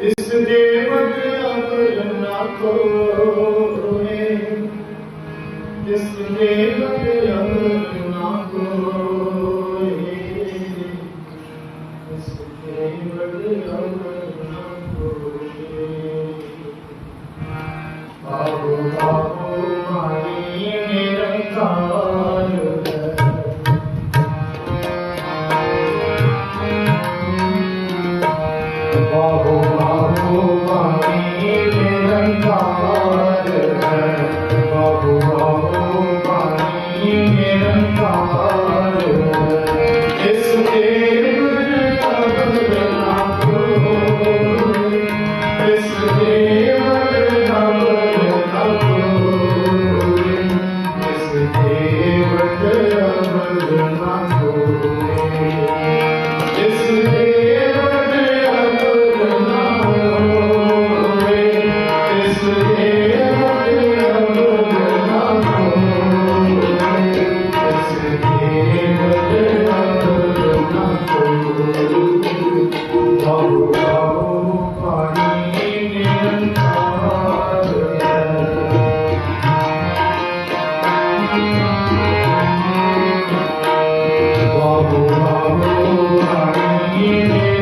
ਇਸ ਦੇਵਤ ਅਮਰ ਨਾ ਕੋਏ ਇਸ ਦੇਵਤ ਅਮਰ ਨਾ ਕੋਏ ਇਸ ਦੇਵਤ ਅਮਰ ਨਾ ਕੋਏ ਆਓ ਆਓ ਮਾਈ ਨਿਰੰਕਾਰ।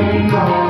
name